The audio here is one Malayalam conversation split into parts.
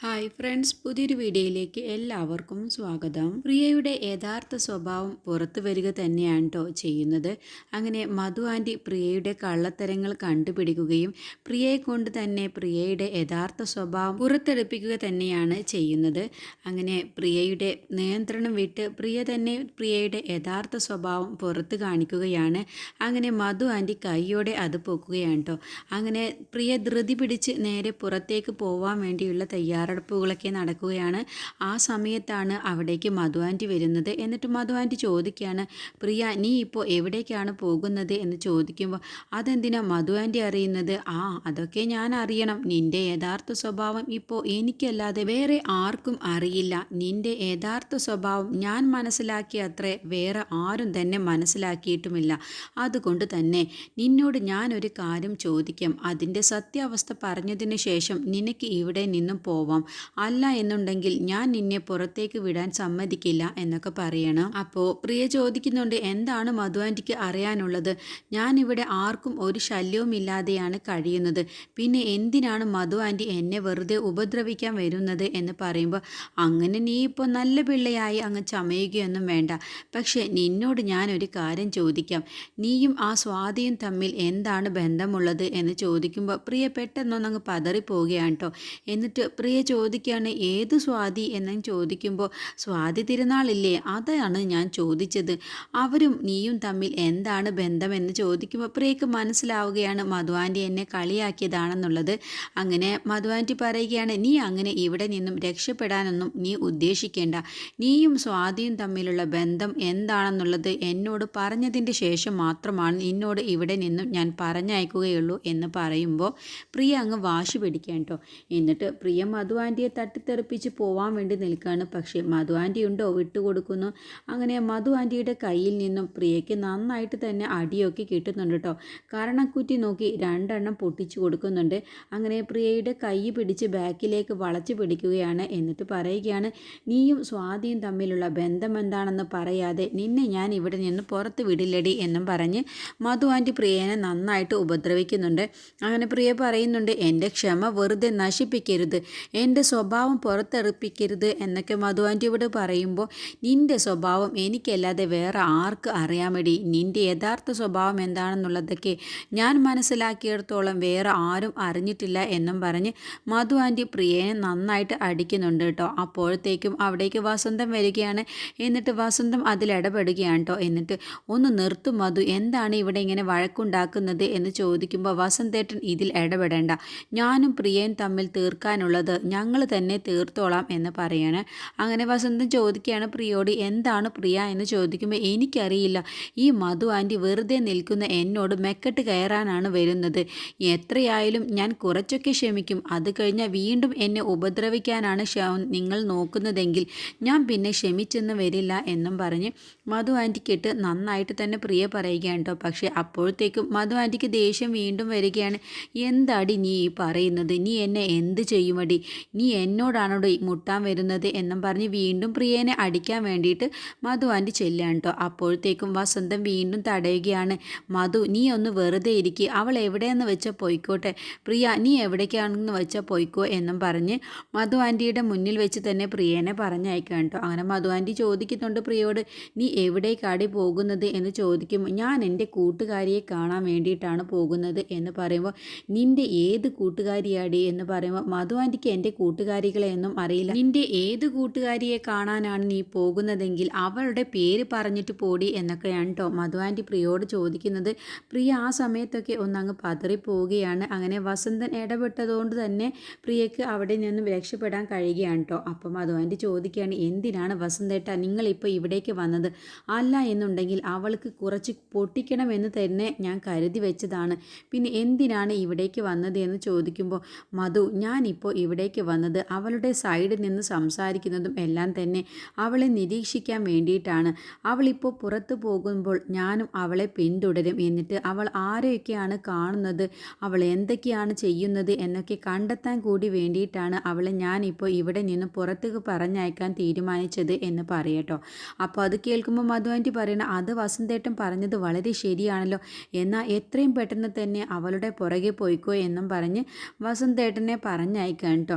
ഹായ് ഫ്രണ്ട്സ് പുതിയൊരു വീഡിയോയിലേക്ക് എല്ലാവർക്കും സ്വാഗതം. പ്രിയയുടെ യഥാർത്ഥ സ്വഭാവം പുറത്തു വരിക തന്നെയാണ് കേട്ടോ ചെയ്യുന്നത്. അങ്ങനെ മധു ആന്റി പ്രിയയുടെ കള്ളത്തരങ്ങൾ കണ്ടുപിടിക്കുകയും പ്രിയയെ കൊണ്ട് തന്നെ പ്രിയയുടെ യഥാർത്ഥ സ്വഭാവം പുറത്തെടുപ്പിക്കുക തന്നെയാണ് ചെയ്യുന്നത്. അങ്ങനെ പ്രിയയുടെ നിയന്ത്രണം വിട്ട് പ്രിയ തന്നെ പ്രിയയുടെ യഥാർത്ഥ സ്വഭാവം പുറത്ത് കാണിക്കുകയാണ്. അങ്ങനെ മധു ആന്റി കൈയോടെ അത് പൊക്കുകയാണ് കേട്ടോ അങ്ങനെ പ്രിയ ധൃതി പിടിച്ച് നേരെ പുറത്തേക്ക് പോവാൻ വേണ്ടിയുള്ള തയ്യാറെടുപ്പുകളൊക്കെ നടക്കുകയാണ്. ആ സമയത്താണ് അവിടേക്ക് മധു ആന്റി വരുന്നത്. എന്നിട്ട് മധു ആന്റി ചോദിക്കുകയാണ് പ്രിയ നീ ഇപ്പോൾ എവിടേക്കാണ് പോകുന്നത്? എന്ന് ചോദിക്കുമ്പോൾ അതെന്തിനാ മധു ആന്റി അറിയുന്നത്? ആ അതൊക്കെ ഞാൻ അറിയണം. നിന്റെ യഥാർത്ഥ സ്വഭാവം ഇപ്പോൾ എനിക്കല്ലാതെ വേറെ ആർക്കും അറിയില്ല. നിന്റെ യഥാർത്ഥ സ്വഭാവം ഞാൻ മനസ്സിലാക്കിയ അത്രേ വേറെ ആരും തന്നെ മനസ്സിലാക്കിയിട്ടുമില്ല. അതുകൊണ്ട് തന്നെ നിന്നോട് ഞാനൊരു കാര്യം ചോദിക്കാം. അതിന്റെ സത്യാവസ്ഥ പറഞ്ഞതിന് ശേഷം നിനക്ക് ഇവിടെ നിന്നും പോവാം. അല്ല എന്നുണ്ടെങ്കിൽ ഞാൻ നിന്നെ പുറത്തേക്ക് വിടാൻ സമ്മതിക്കില്ല എന്നൊക്കെ പറയണം. അപ്പോൾ പ്രിയ ചോദിക്കുന്നുണ്ട് എന്താണ് മധു ആന്റിക്ക് അറിയാനുള്ളത്? ഞാനിവിടെ ആർക്കും ഒരു ശല്യവും ഇല്ലാതെയാണ് കഴിയുന്നത്. പിന്നെ എന്തിനാണ് മധു എന്നെ വെറുതെ ഉപദ്രവിക്കാൻ വരുന്നത്? എന്ന് പറയുമ്പോൾ അങ്ങനെ നീ ഇപ്പോൾ നല്ല പിള്ളയായി അങ്ങ് ചമയുകയൊന്നും വേണ്ട. പക്ഷേ നിന്നോട് ഞാനൊരു കാര്യം ചോദിക്കാം. നീയും ആ സ്വാതിയും തമ്മിൽ എന്താണ് ബന്ധമുള്ളത്? എന്ന് ചോദിക്കുമ്പോൾ പ്രിയ പെട്ടെന്നൊന്നങ്ങ് പതറിപ്പോവുകയാണ് കേട്ടോ എന്നിട്ട് പ്രിയ ചോദിക്കുകയാണ് ഏത് സ്വാതി? എന്ന് ചോദിക്കുമ്പോൾ സ്വാതി തിരുനാളില്ലേ? അതാണ് ഞാൻ ചോദിച്ചത്. അവരും നീയും തമ്മിൽ എന്താണ് ബന്ധമെന്ന് ചോദിക്കുമ്പോൾ പ്രിയക്ക് മനസ്സിലാവുകയാണ് മധുവാന്റെ എന്നെ കളിയാക്കിയതാണെന്നുള്ളത്. അങ്ങനെ മധുവാന്റെ പറയുകയാണ് നീ അങ്ങനെ ഇവിടെ നിന്നും രക്ഷപ്പെടാനൊന്നും നീ ഉദ്ദേശിക്കേണ്ട. നീയും സ്വാതിയും തമ്മിലുള്ള ബന്ധം എന്താണെന്നുള്ളത് എന്നോട് പറഞ്ഞതിന്റെ ശേഷം മാത്രമാണ് നിന്നോട് ഇവിടെ നിന്നും ഞാൻ പറഞ്ഞയക്കുകയുള്ളൂ എന്ന് പറയുമ്പോൾ പ്രിയ അങ്ങ് വാശി പിടിക്കാൻ കേട്ടോ എന്നിട്ട് പ്രിയ മധു ആന്റിയെ തട്ടിത്തെറിപ്പിച്ച് പോവാൻ വേണ്ടി നിൽക്കുകയാണ് പക്ഷേ മധുവാന്റി ഉണ്ടോ? വിട്ടുകൊടുക്കുന്നു. അങ്ങനെ മധുവാന്റിയുടെ കയ്യിൽ നിന്നും പ്രിയയ്ക്ക് നന്നായിട്ട് തന്നെ അടിയൊക്കെ കിട്ടുന്നുണ്ട് കേട്ടോ. കാരണക്കുറ്റി നോക്കി രണ്ടെണ്ണം പൊട്ടിച്ചു കൊടുക്കുന്നുണ്ട്. അങ്ങനെ പ്രിയയുടെ കൈ പിടിച്ച് ബാക്കിലേക്ക് വളച്ചു പിടിക്കുകയാണ് എന്നിട്ട് പറയുകയാണ് നീയും സ്വാതിയും തമ്മിലുള്ള ബന്ധം എന്താണെന്ന് പറയാതെ നിന്നെ ഞാൻ ഇവിടെ നിന്ന് പുറത്ത് വിടില്ലടി എന്നും പറഞ്ഞ് മധു ആന്റി പ്രിയനെ നന്നായിട്ട് ഉപദ്രവിക്കുന്നുണ്ട്. അങ്ങനെ പ്രിയ പറയുന്നുണ്ട് എന്റെ ക്ഷമ വെറുതെ നശിപ്പിക്കരുത്. എന്റെ സ്വഭാവം പുറത്തെറിപ്പിക്കരുത് എന്നൊക്കെ മധുവാന്റെ ഇവിടെ പറയുമ്പോൾ നിന്റെ സ്വഭാവം എനിക്കല്ലാതെ വേറെ ആർക്ക് അറിയാമടി? നിന്റെ യഥാർത്ഥ സ്വഭാവം എന്താണെന്നുള്ളതൊക്കെ ഞാൻ മനസ്സിലാക്കിയിടത്തോളം വേറെ ആരും അറിഞ്ഞിട്ടില്ല എന്നും പറഞ്ഞ് മധു ആന്റി പ്രിയനെ നന്നായിട്ട് അടിക്കുന്നുണ്ട് കേട്ടോ. അപ്പോഴത്തേക്കും അവിടേക്ക് വസന്തം വരികയാണ്. എന്നിട്ട് വസന്തം അതിലിടപെടുകയാണ് കേട്ടോ. എന്നിട്ട് ഒന്ന് നിർത്തും മധു എന്താണ് ഇവിടെ ഇങ്ങനെ വഴക്കുണ്ടാക്കുന്നത്? എന്ന് ചോദിക്കുമ്പോൾ വസന്തേട്ടൻ ഇതിൽ ഇടപെടേണ്ട. ഞാനും പ്രിയൻ തമ്മിൽ തീർക്കാനുള്ളത് ഞങ്ങൾ തന്നെ തീർത്തോളാം എന്ന് പറയാണ്. അങ്ങനെ വസന്തം ചോദിക്കുകയാണ് പ്രിയോട് എന്താണ് പ്രിയ എന്ന് ചോദിക്കുമ്പോൾ എനിക്കറിയില്ല. ഈ മധു ആന്റി വെറുതെ നിൽക്കുന്ന എന്നോട് മെക്കെട്ട് കയറാനാണ് വരുന്നത്. എത്രയായാലും ഞാൻ കുറച്ചൊക്കെ ക്ഷമിക്കും. അത് കഴിഞ്ഞാൽ വീണ്ടും എന്നെ ഉപദ്രവിക്കാനാണ് നിങ്ങൾ നോക്കുന്നതെങ്കിൽ ഞാൻ പിന്നെ ക്ഷമിച്ചെന്ന് വരില്ല എന്നും പറഞ്ഞ് മധു ആന്റിക്കിട്ട് നന്നായിട്ട് തന്നെ പ്രിയ പറയുകയാണ് കേട്ടോ. പക്ഷേ അപ്പോഴത്തേക്കും മധു ആന്റിക്ക് ദേഷ്യം വീണ്ടും വരികയാണ്. എന്താടി നീ പറയുന്നത്? നീ എന്നെ എന്ത് ചെയ്യുമടി? നീ എന്നോടാണോടി മുട്ടാൻ വരുന്നത് എന്നും പറഞ്ഞ് വീണ്ടും പ്രിയനെ അടിക്കാൻ വേണ്ടിയിട്ട് മധു ആന്റി ചെല്ലുകയാണ് കേട്ടോ. അപ്പോഴത്തേക്കും വസന്തം വീണ്ടും തടയുകയാണ്. മധു നീ ഒന്ന് വെറുതെ ഇരിക്കി. അവൾ എവിടെയെന്ന് വെച്ചാൽ പോയിക്കോട്ടെ. പ്രിയ നീ എവിടേക്കാണെന്ന് വെച്ചാൽ പോയിക്കോ എന്നും പറഞ്ഞ് മധു ആന്റിയുടെ മുന്നിൽ വെച്ച് തന്നെ പ്രിയനെ പറഞ്ഞയക്കാം കേട്ടോ. അങ്ങനെ മധു ആന്റി ചോദിക്കുന്നുണ്ട് പ്രിയോട് നീ എവിടേക്കാടി പോകുന്നത്? എന്ന് ചോദിക്കുമ്പോൾ ഞാൻ എന്റെ കൂട്ടുകാരിയെ കാണാൻ വേണ്ടിയിട്ടാണ് പോകുന്നത് എന്ന് പറയുമ്പോൾ നിന്റെ ഏത് കൂട്ടുകാരിയാടി? എന്ന് പറയുമ്പോൾ മധു ആന്റിക്ക് എന്റെ കൂട്ടുകാരികളെയൊന്നും അറിയില്ല. നിന്റെ ഏത് കൂട്ടുകാരിയെ കാണാനാണ് നീ പോകുന്നതെങ്കിൽ അവളുടെ പേര് പറഞ്ഞിട്ട് പോടി എന്നൊക്കെയാണ് കേട്ടോ മധു ആന്റി പ്രിയോട് ചോദിക്കുന്നത്. പ്രിയ ആ സമയത്തൊക്കെ ഒന്നങ്ങ് പതറിപ്പോവുകയാണ്. അങ്ങനെ വസന്തൻ ഇടപെട്ടതുകൊണ്ട് തന്നെ പ്രിയക്ക് അവിടെ നിന്നും രക്ഷപ്പെടാൻ കഴിയുകയാണ് കേട്ടോ അപ്പം മധു ആന്റി ചോദിക്കുകയാണ് എന്തിനാണ് വസന്തേട്ട നിങ്ങളിപ്പോൾ ഇവിടേക്ക് വന്നത്? അല്ല എന്നുണ്ടെങ്കിൽ അവൾക്ക് കുറച്ച് പൊട്ടിക്കണമെന്ന് തന്നെ ഞാൻ കരുതി വെച്ചതാണ്. പിന്നെ എന്തിനാണ് ഇവിടേക്ക് വന്നത്? എന്ന് ചോദിക്കുമ്പോൾ മധു ഞാനിപ്പോൾ ഇവിടേക്ക് വന്നത് അവളുടെ സൈഡിൽ നിന്ന് സംസാരിക്കുന്നതും എല്ലാം തന്നെ അവളെ നിരീക്ഷിക്കാൻ വേണ്ടിയിട്ടാണ്. അവളിപ്പോൾ പുറത്തു പോകുമ്പോൾ ഞാനും അവളെ പിന്തുടരും എന്നിട്ട് അവൾ ആരെയൊക്കെയാണ് കാണുന്നത് അവൾ എന്തൊക്കെയാണ് ചെയ്യുന്നത് എന്നൊക്കെ കണ്ടെത്താൻ കൂടി വേണ്ടിയിട്ടാണ് അവളെ ഞാനിപ്പോൾ ഇവിടെ നിന്ന് പുറത്തേക്ക് പറഞ്ഞയക്കാൻ തീരുമാനിച്ചത് എന്ന് പറയട്ടോ അപ്പോൾ അത് കേൾക്കുമ്പോൾ മധു ആന്റി പറയണ അത് വസന്തേട്ടൻ പറഞ്ഞത് വളരെ ശരിയാണല്ലോ. എന്നാൽ എത്രയും പെട്ടെന്ന് തന്നെ അവളുടെ പുറകെ പോയിക്കോ എന്നും പറഞ്ഞ് വസന്തേട്ടനെ പറഞ്ഞയക്കാൻ കേട്ടോ.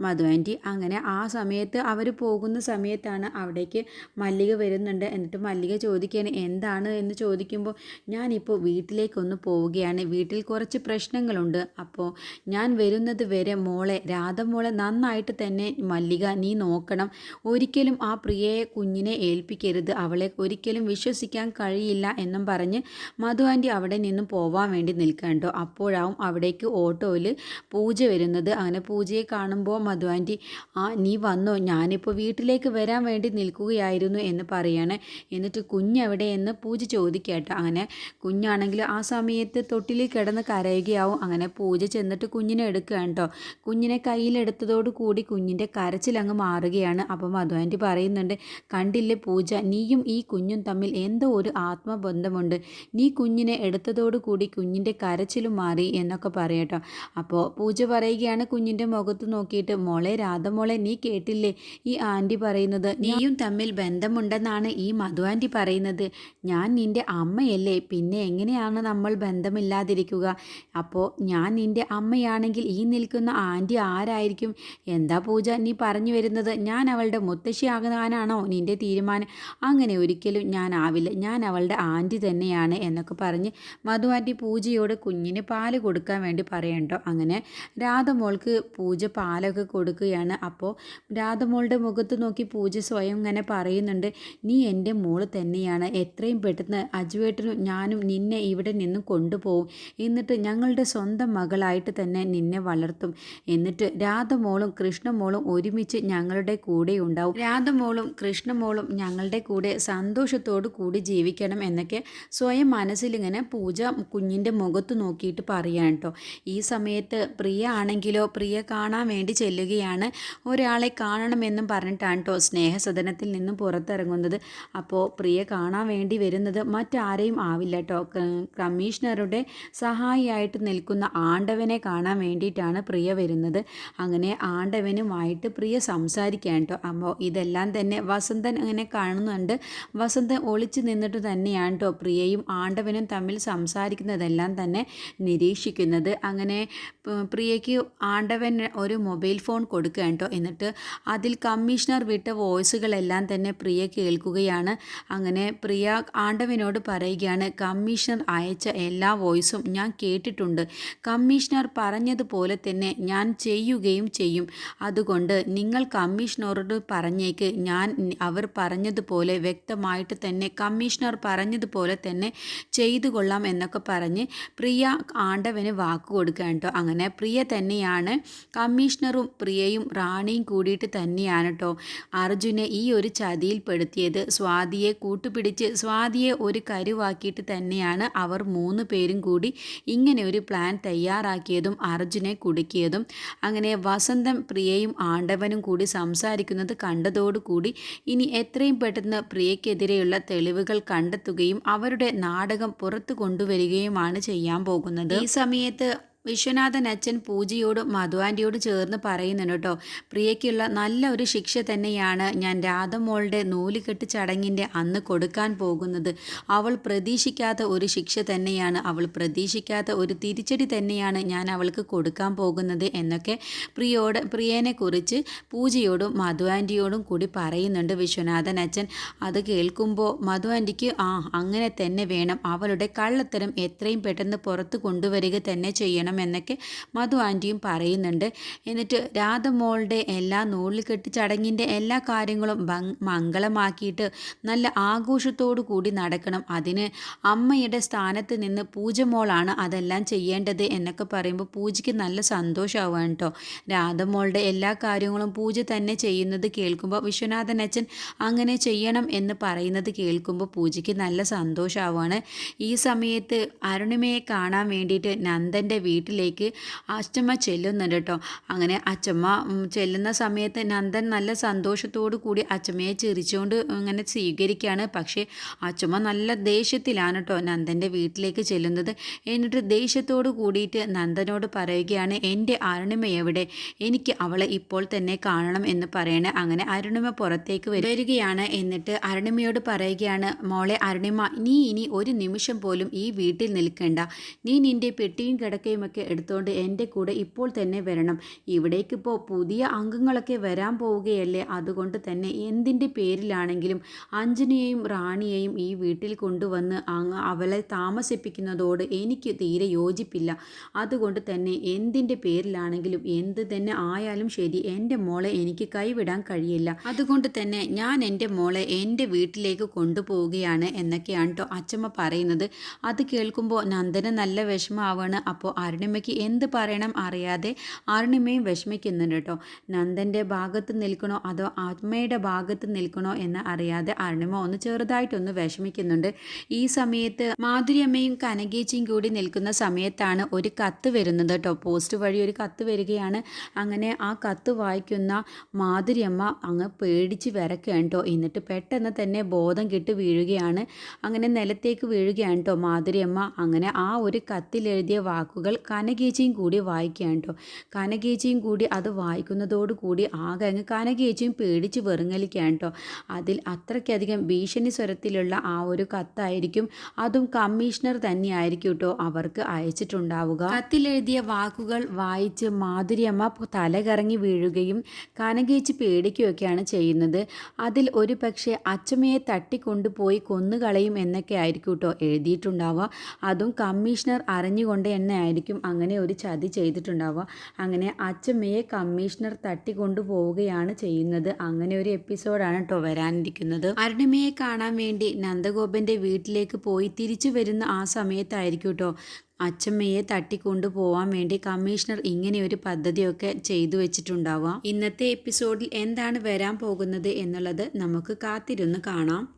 മധു ആന്റി. അങ്ങനെ ആ സമയത്ത് അവർ പോകുന്ന സമയത്താണ് അവിടേക്ക് മല്ലിക വരുന്നുണ്ട്. എന്നിട്ട് മല്ലിക ചോദിക്കുകയാണ് എന്താണ്? എന്ന് ചോദിക്കുമ്പോൾ ഞാനിപ്പോൾ വീട്ടിലേക്കൊന്ന് പോവുകയാണ്. വീട്ടിൽ കുറച്ച് പ്രശ്നങ്ങളുണ്ട്. അപ്പോൾ ഞാൻ വരുന്നത് വരെ മോളെ രാധ മോളെ നന്നായിട്ട് തന്നെ മല്ലിക നീ നോക്കണം. ഒരിക്കലും ആ പ്രിയയെ കുഞ്ഞിനെ ഏൽപ്പിക്കരുത്. അവളെ ഒരിക്കലും വിശ്വസിക്കാൻ കഴിയില്ല എന്നും പറഞ്ഞ് മധു ആന്റി അവിടെ നിന്നും പോവാൻ വേണ്ടി നിൽക്കണ്ടോ അപ്പോഴാവും അവിടേക്ക് ഓട്ടോയിൽ പൂജ വരുന്നത്. അങ്ങനെ പൂജയെ കാണുമ്പോൾ മധു ആന്റി ആ നീ വന്നോ? ഞാനിപ്പോൾ വീട്ടിലേക്ക് വരാൻ വേണ്ടി നിൽക്കുകയായിരുന്നു എന്ന് പറയാണ്. എന്നിട്ട് കുഞ്ഞെവിടെ എന്ന് പൂജ ചോദിക്കട്ടെ. അങ്ങനെ കുഞ്ഞാണെങ്കിൽ ആ സമയത്ത് തൊട്ടിലിൽ കിടന്ന് കരയുകയാവും. അങ്ങനെ പൂജ ചെന്നിട്ട് കുഞ്ഞിനെ എടുക്കുക കേട്ടോ കുഞ്ഞിനെ കയ്യിലെടുത്തതോട് കൂടി കുഞ്ഞിന്റെ കരച്ചിലങ്ങ് മാറുകയാണ്. അപ്പം മധു ആന്റി പറയുന്നുണ്ട് കണ്ടില്ലേ പൂജ നീയും ഈ കുഞ്ഞും തമ്മിൽ എന്തോ ഒരു ആത്മബന്ധമുണ്ട്. നീ കുഞ്ഞിനെ എടുത്തതോടുകൂടി കുഞ്ഞിന്റെ കരച്ചിലും മാറി എന്നൊക്കെ പറയട്ടോ. അപ്പോൾ പൂജ പറയുകയാണ് കുഞ്ഞിന്റെ മുഖത്ത് നോക്കിയിട്ട് മോളെ രാധമോളെ നീ കേട്ടില്ലേ? ഈ ആന്റി പറയുന്നത് നീയും തമ്മിൽ ബന്ധമുണ്ടെന്നാണ് ഈ മധു ആന്റി പറയുന്നത്. ഞാൻ നിന്റെ അമ്മയല്ലേ. പിന്നെ എങ്ങനെയാണ് നമ്മൾ ബന്ധമില്ലാതിരിക്കുക? അപ്പോൾ ഞാൻ നിന്റെ അമ്മയാണെങ്കിൽ ഈ നിൽക്കുന്ന ആന്റി ആരായിരിക്കും? എന്താ പൂജ നീ പറഞ്ഞു വരുന്നത്? ഞാൻ അവളുടെ മുത്തശ്ശിയാകാനാണോ നിന്റെ തീരുമാനം? അങ്ങനെ ഒരിക്കലും ഞാൻ ആവില്ല. ഞാൻ അവളുടെ ആന്റി തന്നെയാണ് എന്നൊക്കെ പറഞ്ഞ് മധു ആന്റി പൂജയോട് കുഞ്ഞിന് പാൽ കൊടുക്കാൻ വേണ്ടി പറയണ്ടോ? അങ്ങനെ രാധമോൾക്ക് പൂജ പാലൊക്കെ കൊടുക്കുകയാണ്. അപ്പോൾ രാധമോളുടെ മുഖത്ത് നോക്കി പൂജ സ്വയം ഇങ്ങനെ പറയുന്നുണ്ട് നീ എന്റെ മോൾ തന്നെയാണ്. എത്രയും പെട്ടെന്ന് അജുവേട്ടനും ഞാനും നിന്നെ ഇവിടെ നിന്ന് കൊണ്ടുപോകും എന്നിട്ട് ഞങ്ങളുടെ സ്വന്തം മകളായിട്ട് തന്നെ നിന്നെ വളർത്തും. എന്നിട്ട് രാധമോളും കൃഷ്ണമോളും ഒരുമിച്ച് ഞങ്ങളുടെ കൂടെ ഉണ്ടാവും. രാധമോളും കൃഷ്ണമോളും ഞങ്ങളുടെ കൂടെ സന്തോഷത്തോടു കൂടി ജീവിക്കണം എന്നൊക്കെ സ്വയം മനസ്സിലിങ്ങനെ പൂജ കുഞ്ഞിന്റെ മുഖത്ത് നോക്കിയിട്ട് പറയാൻ കേട്ടോ ഈ സമയത്ത് പ്രിയ ആണെങ്കിലോ പ്രിയ കാണാൻ വേണ്ടി ചെല്ലുകയാണ്. ഒരാളെ കാണണമെന്നും പറഞ്ഞിട്ടാണ് കേട്ടോ സ്നേഹസദനത്തിൽ നിന്നും പുറത്തിറങ്ങുന്നത്. അപ്പോൾ പ്രിയ കാണാൻ വേണ്ടി വരുന്നത് മറ്റാരെയും ആവില്ല കേട്ടോ കമ്മീഷണറുടെ സഹായിയായിട്ട് നിൽക്കുന്ന ആണ്ടവനെ കാണാൻ വേണ്ടിയിട്ടാണ് പ്രിയ വരുന്നത്. അങ്ങനെ ആണ്ടവനുമായിട്ട് പ്രിയ സംസാരിക്കാൻ കേട്ടോ അപ്പോൾ ഇതെല്ലാം തന്നെ വസന്തൻ അങ്ങനെ കാണുന്നുണ്ട്. വസന്തൻ ഒളിച്ചു നിന്നിട്ട് തന്നെയാണ് കേട്ടോ പ്രിയയും ആണ്ടവനും തമ്മിൽ സംസാരിക്കുന്നതെല്ലാം തന്നെ നിരീക്ഷിക്കുന്നത്. അങ്ങനെ പ്രിയയ്ക്ക് ആണ്ടവൻ ഒരു മൊബൈൽ ഫോൺ കൊടുക്കുക കേട്ടോ എന്നിട്ട് അതിൽ കമ്മീഷണർ വിട്ട വോയിസുകളെല്ലാം തന്നെ പ്രിയ കേൾക്കുകയാണ്. അങ്ങനെ പ്രിയ ആണ്ടവനോട് പറയുകയാണ് കമ്മീഷണർ അയച്ച എല്ലാ വോയിസും ഞാൻ കേട്ടിട്ടുണ്ട്. കമ്മീഷണർ പറഞ്ഞതുപോലെ തന്നെ ഞാൻ ചെയ്യുകയും ചെയ്യും. അതുകൊണ്ട് നിങ്ങൾ കമ്മീഷണറോട് പറഞ്ഞേക്ക്. ഞാൻ അവർ പറഞ്ഞതുപോലെ വ്യക്തമായിട്ട് തന്നെ കമ്മീഷണർ പറഞ്ഞതുപോലെ തന്നെ ചെയ്തു കൊള്ളാം എന്നൊക്കെ പറഞ്ഞ് പ്രിയ ആണ്ടവന് വാക്ക് കേട്ടോ അങ്ങനെ പ്രിയ തന്നെയാണ് കമ്മീഷണറും പ്രിയയും റാണിയും കൂടിയിട്ട് തന്നെയാണ് കേട്ടോ അർജുനെ ഈ ഒരു ചതിയിൽപ്പെടുത്തിയത്. സ്വാതിയെ കൂട്ടുപിടിച്ച് സ്വാതിയെ ഒരു കരുവാക്കിയിട്ട് തന്നെയാണ് അവർ മൂന്ന് പേരും കൂടി ഇങ്ങനെ ഒരു പ്ലാൻ തയ്യാറാക്കിയതും അർജുനെ കുടുക്കിയതും. അങ്ങനെ വസന്തം പ്രിയയും ആണ്ടവനും കൂടി സംസാരിക്കുന്നത് കണ്ടതോടുകൂടി ഇനി എത്രയും പെട്ടെന്ന് പ്രിയക്കെതിരെയുള്ള തെളിവുകൾ കണ്ടെത്തുകയും അവരുടെ നാടകം പുറത്തു കൊണ്ടുവരികയുമാണ് ചെയ്യാൻ പോകുന്നത്. ഈ സമയത്ത് വിശ്വനാഥൻ അച്ഛൻ പൂജയോടും മധുവാന്റിയോടും ചേർന്ന് പറയുന്നുണ്ട് കേട്ടോ. പ്രിയയ്ക്കുള്ള നല്ല ഒരു ശിക്ഷ തന്നെയാണ് ഞാൻ രാധമോളുടെ നൂലുകെട്ട് ചടങ്ങിന്റെ അന്ന് കൊടുക്കാൻ പോകുന്നത്. അവൾ പ്രതീക്ഷിക്കാത്ത ഒരു ശിക്ഷ തന്നെയാണ്. അവൾ പ്രതീക്ഷിക്കാത്ത ഒരു തിരിച്ചടി തന്നെയാണ് ഞാൻ അവൾക്ക് കൊടുക്കാൻ പോകുന്നത് എന്നൊക്കെ പ്രിയോട് പ്രിയനെ കുറിച്ച് പൂജയോടും മധുവാന്റിയോടും കൂടി പറയുന്നുണ്ട് വിശ്വനാഥൻ അച്ഛൻ. അത് കേൾക്കുമ്പോൾ മധുവാന്റിക്ക് ആ അങ്ങനെ തന്നെ വേണം. അവളുടെ കള്ളത്തരം എത്രയും പെട്ടെന്ന് പുറത്ത് കൊണ്ടുവരിക തന്നെ ചെയ്യണം എന്നൊക്കെ മധു ആന്റിയും പറയുന്നുണ്ട്. എന്നിട്ട് രാധമോളുടെ എല്ലാ നൂലിക്കെട്ട് ചടങ്ങിന്റെ എല്ലാ കാര്യങ്ങളും മംഗളമാക്കിയിട്ട് നല്ല ആഘോഷത്തോടു കൂടി നടക്കണം. അതിന് അമ്മയുടെ സ്ഥാനത്ത് നിന്ന് പൂജമോളാണ് അതെല്ലാം ചെയ്യേണ്ടത് എന്നൊക്കെ പറയുമ്പോൾ പൂജയ്ക്ക് നല്ല സന്തോഷമാവാണ് കേട്ടോ. രാധമോളുടെ എല്ലാ കാര്യങ്ങളും പൂജ തന്നെ ചെയ്യുന്നത് കേൾക്കുമ്പോൾ വിശ്വനാഥൻ അച്ഛൻ അങ്ങനെ ചെയ്യണം എന്ന് പറയുന്നത് കേൾക്കുമ്പോൾ പൂജയ്ക്ക് നല്ല സന്തോഷമാവാണ് ഈ സമയത്ത് അരുണിമയെ കാണാൻ വേണ്ടിയിട്ട് നന്ദന്റെ വീട്ടിൽ വീട്ടിലേക്ക് അച്ചമ്മ ചെല്ലുന്നുണ്ട് കേട്ടോ. അങ്ങനെ അച്ചമ്മ ചെല്ലുന്ന സമയത്ത് നന്ദൻ നല്ല സന്തോഷത്തോടു കൂടി അച്ചമ്മയെ ചിരിച്ചുകൊണ്ട് ഇങ്ങനെ സ്വീകരിക്കുകയാണ് പക്ഷേ അച്ചമ്മ നല്ല ദേഷ്യത്തിലാണ് കേട്ടോ നന്ദന്റെ വീട്ടിലേക്ക് ചെല്ലുന്നത്. എന്നിട്ട് ദേഷ്യത്തോട് കൂടിയിട്ട് നന്ദനോട് പറയുകയാണ് എന്റെ അരുണിമ എവിടെ? എനിക്ക് അവളെ ഇപ്പോൾ തന്നെ കാണണം എന്ന് പറയണേ. അങ്ങനെ അരുണിമ പുറത്തേക്ക് വരികയാണ്. എന്നിട്ട് അരുണിമയോട് പറയുകയാണ് മോളെ അരുണിമ നീ ഇനി ഒരു നിമിഷം പോലും ഈ വീട്ടിൽ നിൽക്കേണ്ട. നീ നിന്റെ പെട്ടിയും കിടക്കയും ഒക്കെ എടുത്തുകൊണ്ട് എന്റെ കൂടെ ഇപ്പോൾ തന്നെ വരണം. ഇവിടേക്കിപ്പോൾ പുതിയ അംഗങ്ങളൊക്കെ വരാൻ പോവുകയല്ലേ? അതുകൊണ്ട് തന്നെ എന്തിന്റെ പേരിലാണെങ്കിലും അഞ്ജനയെയും റാണിയെയും ഈ വീട്ടിൽ കൊണ്ടുവന്ന് അവളെ താമസിപ്പിക്കുന്നതോട് എനിക്ക് തീരെ യോജിപ്പില്ല. അതുകൊണ്ട് തന്നെ എന്തിന്റെ പേരിലാണെങ്കിലും എന്ത് തന്നെ ആയാലും ശരി എന്റെ മോളെ എനിക്ക് കൈവിടാൻ കഴിയില്ല. അതുകൊണ്ട് തന്നെ ഞാൻ എന്റെ മോളെ എന്റെ വീട്ടിലേക്ക് കൊണ്ടുപോവുകയാണ് എന്നൊക്കെയാണ് കേട്ടോ അച്ചമ്മ പറയുന്നത്. അത് കേൾക്കുമ്പോൾ നന്ദന നല്ല വിഷമമാവാണ്. അപ്പോൾ അരുണിമയ്ക്ക് എന്ത് പറയണം അറിയാതെ ആരുണിമയും വിഷമിക്കുന്നുണ്ട് കേട്ടോ. നന്ദന്റെ ഭാഗത്ത് നിൽക്കണോ അതോ അമ്മയുടെ ഭാഗത്ത് നിൽക്കണോ എന്ന് അറിയാതെ അരുണിമ ഒന്ന് ചെറുതായിട്ടൊന്ന് വിഷമിക്കുന്നുണ്ട്. ഈ സമയത്ത് മാധുര്യമ്മയും കനകേച്ചിയും കൂടി നിൽക്കുന്ന സമയത്താണ് ഒരു കത്ത് വരുന്നത് കേട്ടോ. പോസ്റ്റ് വഴി ഒരു കത്ത് വരികയാണ്. അങ്ങനെ ആ കത്ത് വായിക്കുന്ന മാധുര്യമ്മ അങ്ങ് പേടിച്ച് വിറക്കുകയാണ് കേട്ടോ. എന്നിട്ട് പെട്ടെന്ന് തന്നെ ബോധം കെട്ട് വീഴുകയാണ്. അങ്ങനെ നിലത്തേക്ക് വീഴുകയാണ് കേട്ടോ മാധുര്യമ്മ. അങ്ങനെ ആ ഒരു കത്തിലെഴുതിയ വാക്കുകൾ കനകേച്ചിയും കൂടി വായിക്കുകയാണ് കേട്ടോ. കനകേച്ചിയും കൂടി അത് വായിക്കുന്നതോടുകൂടി ആകെ അങ്ങ് കനകേച്ചിയും പേടിച്ച് വെറുങ്ങലിക്കുകയാണ് കേട്ടോ. അതിൽ അത്രയ്ക്കധികം ഭീഷണി സ്വരത്തിലുള്ള ആ ഒരു കത്തായിരിക്കും. അതും കമ്മീഷണർ തന്നെയായിരിക്കും കേട്ടോ അവർക്ക് അയച്ചിട്ടുണ്ടാവുക. കത്തിലെഴുതിയ വാക്കുകൾ വായിച്ച് മാധുര്യമ്മ തലകറങ്ങി വീഴുകയും കനകേച്ചി പേടിക്കുകയൊക്കെയാണ് ചെയ്യുന്നത്. അതിൽ ഒരു പക്ഷേ അച്ചമ്മയെ തട്ടിക്കൊണ്ടുപോയി കൊന്നുകളയും എന്നൊക്കെ ആയിരിക്കും കേട്ടോ എഴുതിയിട്ടുണ്ടാവുക. അതും കമ്മീഷണർ അറിഞ്ഞുകൊണ്ട് തന്നെ ആയിരിക്കും അങ്ങനെ ഒരു ചതി ചെയ്തിട്ടുണ്ടാവുക. അങ്ങനെ അച്ചമ്മയെ കമ്മീഷണർ തട്ടിക്കൊണ്ടു പോവുകയാണ് ചെയ്യുന്നത്. അങ്ങനെ ഒരു എപ്പിസോഡാണ് കേട്ടോ വരാനിരിക്കുന്നത്. അരുണിമയെ കാണാൻ വേണ്ടി നന്ദഗോപന്റെ വീട്ടിലേക്ക് പോയി തിരിച്ചു വരുന്ന ആ സമയത്തായിരിക്കും കേട്ടോ അച്ചമ്മയെ തട്ടിക്കൊണ്ടു പോവാൻ വേണ്ടി കമ്മീഷണർ ഇങ്ങനെ ഒരു പദ്ധതിയൊക്കെ ചെയ്തു വെച്ചിട്ടുണ്ടാവാം ഇന്നത്തെ എപ്പിസോഡിൽ എന്താണ് വരാൻ പോകുന്നത് എന്നുള്ളത് നമുക്ക് കാത്തിരുന്ന് കാണാം.